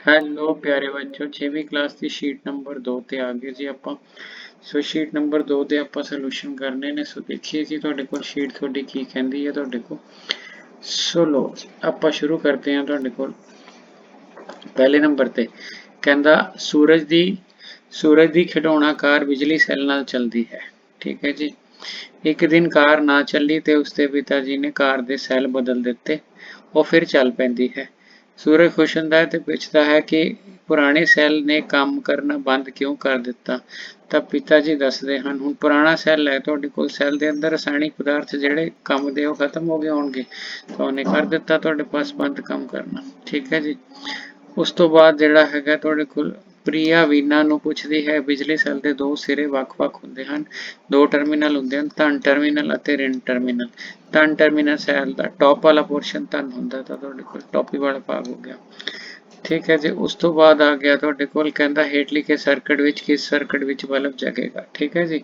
Hello ਪਿਆਰੇ ਬੱਚੋ 6ਵੀਂ ਕਲਾਸ ਦੀ ਸ਼ੀਟ ਨੰਬਰ 2 ਤੇ ਆ ਗਏ ਜੀ ਆਪਾਂ। ਸੋ ਸ਼ੀਟ ਨੰਬਰ 2 ਤੇ ਆਪਾਂ ਸੋਲੂਸ਼ਨ ਕਰਨੇ ਨੇ। ਸੋ ਦੇਖੀਏ ਜੀ ਤੁਹਾਡੇ ਕੋਲ ਸ਼ੀਟ ਤੁਹਾਡੀ ਕੀ ਕਹਿੰਦੀ ਹੈ ਤੁਹਾਡੇ ਕੋਲ। ਸੋ ਲੋ ਆਪਾਂ ਸ਼ੁਰੂ ਕਰਦੇ ਹਾਂ ਤੁਹਾਡੇ ਕੋਲ। ਪਹਿਲੇ ਨੰਬਰ ਤੇ ਕਹਿੰਦਾ, ਸੂਰਜ ਦੀ ਸੂਰਜ ਦੀ ਖਿਡੌਣਾ ਕਾਰ ਬਿਜਲੀ ਸੈੱਲ ਨਾਲ ਚੱਲਦੀ ਹੈ। ਠੀਕ ਹੈ ਜੀ। ਇੱਕ ਦਿਨ ਕਾਰ ਨਾ ਚੱਲੀ ਤੇ ਉਸਦੇ ਪਿਤਾ ਜੀ ਨੇ ਕਾਰ ਦੇ ਸੈੱਲ ਬਦਲ ਦਿੱਤੇ। ਉਹ ਫਿਰ ਚੱਲ ਪੈਂਦੀ ਹੈ। ਸੂਰਜ ਖੁਸ਼ ਹੁੰਦਾ ਹੈ ਤੇ ਪੁੱਛਦਾ ਹੈ ਕਿ ਪੁਰਾਣੇ ਸੈੱਲ ਨੇ ਕੰਮ ਕਰਨਾ ਬੰਦ ਕਿਉਂ ਕਰ ਦਿੱਤਾ? ਤਾਂ ਪਿਤਾ ਜੀ ਦੱਸਦੇ ਹਨ, ਹੁਣ ਪੁਰਾਣਾ ਸੈੱਲ ਹੈ, ਤੁਹਾਡੇ ਕੋਲ ਸੈੱਲ ਦੇ ਅੰਦਰ ਰਸਾਇਣਿਕ ਪਦਾਰਥ ਜਿਹੜੇ ਕੰਮ ਦੇ ਉਹ ਖਤਮ ਹੋ ਗਏ ਹੋਣਗੇ। ਤਾਂ ਉਹਨੇ ਕਰ ਦਿੱਤਾ ਤੁਹਾਡੇ ਪਾਸ ਬੰਦ ਕੰਮ ਕਰਨਾ। ਠੀਕ ਹੈ ਜੀ। ਉਸ ਤੋਂ ਬਾਅਦ ਜਿਹੜਾ ਹੈਗਾ ਤੁਹਾਡੇ ਕੋਲ ਪ੍ਰਿਆ ਵੀਨਾ ਨੂੰ ਪੁੱਛਦੀ ਹੈ, ਬਿਜਲੀ ਸੈੱਲ ਦੇ ਦੋ ਸਿਰੇ ਵੱਖ-ਵੱਖ ਹੁੰਦੇ ਹਨ। ਦੋ ਟਰਮੀਨਲ ਹੁੰਦੇ ਹਨ, ਧਨ ਟਰਮੀਨਲ ਅਤੇ ਰਿਣ ਟਰਮੀਨਲ। ਧਨ ਟਰਮੀਨਲ ਸੈੱਲ ਦਾ ਟੌਪ ਵਾਲਾ ਪੋਰਸ਼ਨ ਧਨ ਹੁੰਦਾ ਤਾਂ ਤੁਹਾਡੇ ਕੋਲ ਟੌਪੀ ਵਾਲਾ ਭਾਗ ਹੋ ਗਿਆ। ਠੀਕ ਹੈ ਜੀ, ਉਸ ਤੋਂ ਬਾਅਦ ਆ ਗਿਆ ਤੁਹਾਡੇ ਕੋਲ, ਕਹਿੰਦਾ ਹੇਠਲੀ ਲਿਖੇ ਸਰਕਟ ਵਿੱਚ ਕਿਸ ਸਰਕਟ ਵਿੱਚ ਬਲਬ ਜਗੇਗਾ। ਠੀਕ ਹੈ ਜੀ,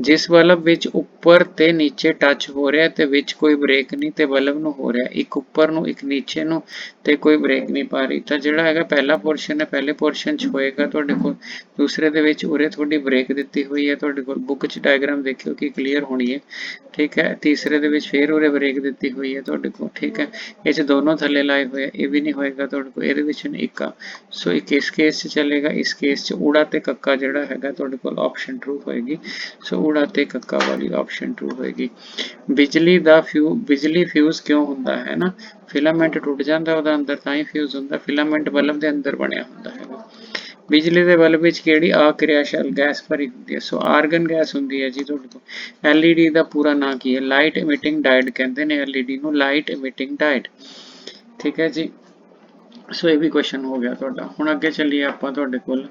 ਜਿਸ ਬਲਬ ਵਿੱਚ ਉੱਪਰ ਤੇ ਨੀਚੇ ਟੱਚ ਹੋ ਰਿਹਾ ਤੇ ਵਿੱਚ ਕੋਈ ਬ੍ਰੇਕ ਨਹੀਂ ਤੇ ਬਲਬ ਨੂੰ ਹੋ ਰਿਹਾ ਇੱਕ ਉੱਪਰ ਨੂੰ, ਇੱਕ ਨੀਚੇ ਨੂੰ ਤੇ ਕੋਈ ਬ੍ਰੇਕ ਨਹੀਂ ਪਾ ਰਹੀ। ਤਾਂ ਜਿਹੜਾ ਹੈਗਾ ਪਹਿਲਾ ਪੋਰਸ਼ਨ ਹੈ, ਪਹਿਲੇ ਪੋਰਸ਼ਨ 'ਚ ਹੋਏਗਾ ਤੁਹਾਡੇ ਕੋਲ। ਦੂਸਰੇ ਦੇ ਵਿੱਚ ਉਰੇ ਤੁਹਾਡੀ ਬ੍ਰੇਕ ਦਿੱਤੀ ਹੋਈ ਹੈ, ਤੁਹਾਡੇ ਕੋਲ ਬੁੱਕ 'ਚ ਡਾਇਗਰਾਮ ਦੇਖਿਓ ਕਿ ਕਲੀਅਰ ਹੋਣੀ ਹੈ। ਠੀਕ ਹੈ, ਤੀਸਰੇ ਦੇ ਵਿੱਚ ਫੇਰ ਉਰੇ ਬ੍ਰੇਕ ਦਿੱਤੀ ਹੋਈ ਹੈ ਤੁਹਾਡੇ ਕੋਲ। ਠੀਕ ਹੈ, ਇਹ 'ਚ ਦੋਨੋਂ ਥੱਲੇ ਲਾਏ ਹੋਏ ਇਹ ਵੀ ਨਹੀਂ ਹੋਏਗਾ ਤੁਹਾਡੇ ਕੋਲ, ਇਹਦੇ ਵਿੱਚ ਇੱਕ। ਸੋ ਇੱਕ ਇਸ ਕੇਸ 'ਚ ਚੱਲੇਗਾ? ਇਸ ਕੇਸ 'ਚ ਊੜਾ ਤੇ ਕੱਕਾ ਜਿਹੜਾ ਹੈਗਾ ਤੁਹਾਡੇ ਕੋਲ ਆਪਸ਼ਨ ਟਰੂ ਹੋਏਗੀ। ਸੋ ਊੜਾ ਤੇ ਕੱਕਾ ਵਾਲੀ ਆਪਸ਼ਨ ਟਰੂ ਹੋਏਗੀ। ਬਿਜਲੀ ਦਾ ਫਿਊ, ਬਿਜਲੀ ਫਿਊਜ਼ ਕਿਉਂ ਹੁੰਦਾ ਹੈ ਨਾ? ਫਿਲਾਮੈਂਟ ਟੁੱਟ ਜਾਂਦਾ ਉਹਦਾ ਅੰਦਰ ਤਾਂ ਹੀ ਫਿਊਜ਼ ਹੁੰਦਾ। ਫਿਲਾਮੈਂਟ ਬਲਬ ਦੇ ਅੰਦਰ ਬਣਿਆ ਹੁੰਦਾ ਹੈਗਾ ਬਿਜਲੀ ਦੇ ਬਲਬ ਵਿੱਚ ਕਿਹੜੀ ਅਕਿਰਿਆਸ਼ੀਲ ਗੈਸ ਭਰੀ ਹੁੰਦੀ ਹੈ? ਸੋ ਆਰਗਨ ਗੈਸ ਹੁੰਦੀ ਹੈ ਜੀ ਤੁਹਾਡੇ ਕੋਲ। LED ਦਾ ਪੂਰਾ ਨਾਂ ਕੀ ਹੈ? ਲਾਈਟ ਇਮਿਟਿੰਗ ਡਾਇਡ ਕਹਿੰਦੇ ਨੇ LED ਨੂੰ ਲਾਈਟ ਇਮਿਟਿੰਗ ਡਾਇਡ ਠੀਕ ਹੈ ਜੀ। ਸੋ ਇਹ ਵੀ ਕੁਐਸਚਨ ਹੋ ਗਿਆ ਤੁਹਾਡਾ। ਹੁਣ ਅੱਗੇ ਚੱਲੀਏ ਆਪਾਂ ਤੁਹਾਡੇ ਕੋਲ।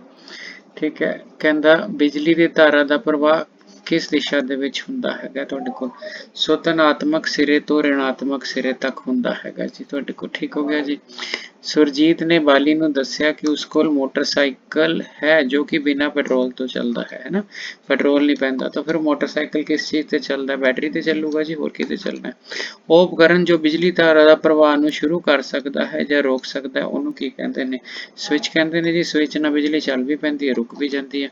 ਠੀਕ ਹੈ। ਕਹਿੰਦਾ, ਬਿਜਲੀ ਦੀ ਧਾਰਾ ਦਾ ਪ੍ਰਵਾਹ ਕਿਸ ਦਿਸ਼ਾ ਦੇ ਵਿੱਚ ਹੁੰਦਾ ਹੈਗਾ ਤੁਹਾਡੇ ਕੋਲ? ਸੋ ਧਨਾਤਮਕ ਸਿਰੇ ਤੋਂ ਰਿਣਾਤਮਕ ਸਿਰੇ ਤੱਕ ਹੁੰਦਾ ਹੈਗਾ ਜੀ। ਤੁਹਾਡੇ ਕੋਲ ਠੀਕ ਹੋ ਗਿਆ ਜੀ। ਸੁਰਜੀਤ ਨੇ ਬਾਲੀ ਨੂੰ ਦੱਸਿਆ ਕਿ ਉਸ ਕੋਲ ਮੋਟਰਸਾਈਕਲ ਹੈ ਜੋ ਕਿ ਬਿਨਾ ਪੈਟਰੋਲ ਤੋਂ ਚੱਲਦਾ ਹੈ ਹੈ ਨਾ? ਪੈਟਰੋਲ ਨਹੀਂ ਪੈਂਦਾ, ਤਾਂ ਫਿਰ ਮੋਟਰਸਾਈਕਲ ਕਿਸ ਚੀਜ਼ ਤੇ ਚੱਲਦਾ ਬੈਟਰੀ ਤੇ ਚੱਲੂਗਾ ਜੀ, ਹੋਰ ਕਿਤੇ ਚੱਲਣਾ ਉਹ ਉਪਕਰਨ ਜੋ ਬਿਜਲੀ ਧਾਰਾ ਦਾ ਪ੍ਰਵਾਹ ਨੂੰ ਸ਼ੁਰੂ ਕਰ ਸਕਦਾ ਹੈ ਜਾਂ ਰੋਕ ਸਕਦਾ ਹੈ, ਉਹਨੂੰ ਕੀ ਕਹਿੰਦੇ ਨੇ? ਸਵਿਚ ਕਹਿੰਦੇ ਨੇ ਜੀ ਸਵਿਚ ਨਾਲ ਬਿਜਲੀ ਚੱਲ ਵੀ ਪੈਂਦੀ ਹੈ, ਰੁਕ ਵੀ ਜਾਂਦੀ ਹੈ।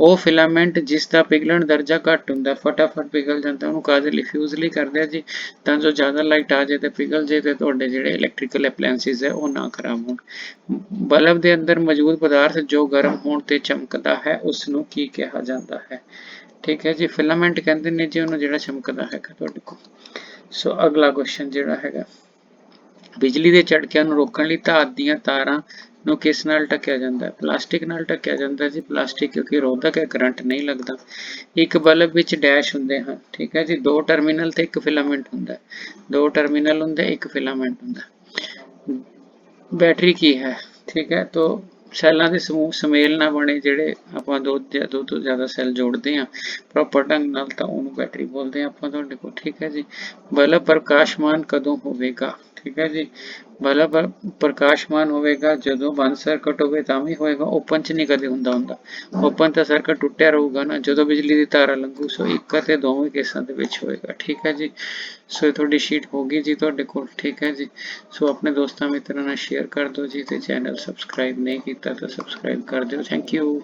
ਉਹ ਫਿਲਾਮੈਂਟ ਜਿਸ ਦਾ ਪਿਘਲਣ ਦਰਜਾ ਘੱਟ ਹੁੰਦਾ ਫਟਾਫਟ ਪਿਘਲ ਜਾਂਦਾ ਉਹਨੂੰ ਕਾਹਦੇ ਲਈ ਫਿਊਜ਼ ਲਈ ਕਰਦੇ ਆ ਜੀ? ਤਾਂ ਜੋ ਜ਼ਿਆਦਾ ਲਾਈਟ ਆ ਜਾਏ ਤੇ ਪਿਘਲ ਜਾਏ ਤੇ ਤੁਹਾਡੇ ਜਿਹੜੇ ਇਲੈਕਟ੍ਰੀਕਲ ਐਪਲਾਈਐਂਸਿਸ ਹੈ, ਉਹ ਨਾ ਖਰਾਬ ਹੋਣ ਬਲਬ ਦੇ ਅੰਦਰ ਮੌਜੂਦ ਪਦਾਰਥ ਜੋ ਗਰਮ ਹੋਣ ਤੇ ਚਮਕਦਾ ਹੈ ਉਸ ਨੂੰ ਕੀ ਕਿਹਾ ਜਾਂਦਾ ਹੈ? ਠੀਕ ਹੈ ਜੀ, ਫਿਲਾਮੈਂਟ ਕਹਿੰਦੇ ਨੇ ਜੀ, ਉਹਨੂੰ ਜਿਹੜਾ ਚਮਕਦਾ ਹੈਗਾ ਤੁਹਾਡੇ ਕੋਲ। ਸੋ ਅਗਲਾ ਕੁਐਸਚਨ ਜਿਹੜਾ ਹੈਗਾ, ਬਿਜਲੀ ਦੇ ਝਟਕਿਆਂ ਨੂੰ ਰੋਕਣ ਲਈ ਧਾਤ ਦੀਆਂ ਤਾਰਾਂ ਨੂੰ ਕਿਸ ਨਾਲ ਢੱਕਿਆ ਜਾਂਦਾ ਹੈ? ਪਲਾਸਟਿਕ ਨਾਲ ਢੱਕਿਆ ਜਾਂਦਾ ਜੀ, ਪਲਾਸਟਿਕ ਕਿਉਂਕਿ ਰੋਧਕ ਹੈ, ਕਰੰਟ ਨਹੀਂ ਲੱਗਦਾ। ਇੱਕ ਬਲਬ ਵਿੱਚ ਡੈਸ਼ ਹੁੰਦੇ ਹਨ, ਠੀਕ ਹੈ ਜੀ, ਦੋ ਟਰਮੀਨਲ ਤੇ ਇੱਕ ਫਿਲਾਮੈਂਟ ਹੁੰਦਾ ਦੋ ਟਰਮੀਨਲ ਹੁੰਦੇ, ਇੱਕ ਫਿਲਾਮੈਂਟ ਹੁੰਦਾ ਬੈਟਰੀ ਕੀ ਹੈ ਠੀਕ ਹੈ ਤੋਂ ਸੈੱਲਾਂ ਦੇ ਸਮੂਹ ਸਮੇਲ ਨਾ ਬਣੇ ਜਿਹੜੇ ਆਪਾਂ ਦੋ ਦੋ ਤੋਂ ਜ਼ਿਆਦਾ ਸੈੱਲ ਜੋੜਦੇ ਆ ਪ੍ਰੋਪਰ ਢੰਗ ਨਾਲ ਤਾਂ ਉਹਨੂੰ ਬੈਟਰੀ ਬੋਲਦੇ ਆ ਆਪਾਂ ਤੁਹਾਡੇ ਕੋਲ, ਠੀਕ ਹੈ ਜੀ? ਬਲਬ ਪ੍ਰਕਾਸ਼ਮਾਨ ਕਦੋਂ ਹੋਵੇਗਾ? ਠੀਕ ਹੈ ਜੀ? ਬਲਬ ਪ੍ਰਕਾਸ਼ਮਾਨ ਹੋਵੇਗਾ ਜਦੋਂ ਬੰਦ ਸਰਕਟ ਹੋਵੇ ਤਾਂ ਵੀ ਹੋਏਗਾ ਓਪਨ ਚ ਨਹੀਂ ਕਦੇ ਹੁੰਦਾ ਹੁੰਦਾ। ਓਪਨ ਤਾਂ ਸਰਕਟ ਟੁੱਟਿਆ ਰਹੂਗਾ ਨਾ, ਜਦੋਂ ਬਿਜਲੀ ਦੀ ਤਾਰਾ ਲੰਘੂ ਸੋ ਇੱਕ ਅਤੇ ਦੋਵੇਂ ਕੇਸਾਂ ਦੇ ਵਿੱਚ ਹੋਏਗਾ, ਠੀਕ ਹੈ ਜੀ? ਸੋ ਇਹ ਤੁਹਾਡੀ ਸ਼ੀਟ ਹੋ ਗਈ ਜੀ ਤੁਹਾਡੇ ਕੋਲ, ਠੀਕ ਹੈ ਜੀ? ਸੋ ਆਪਣੇ ਦੋਸਤਾਂ ਮਿੱਤਰਾਂ ਨਾਲ ਸ਼ੇਅਰ ਕਰ ਦਿਓ ਜੀ ਤੇ ਚੈਨਲ ਸਬਸਕ੍ਰਾਈਬ ਨਹੀਂ ਕੀਤਾ ਤਾਂ ਸਬਸਕ੍ਰਾਈਬ ਕਰ ਦਿਓ ਥੈਂਕ ਯੂ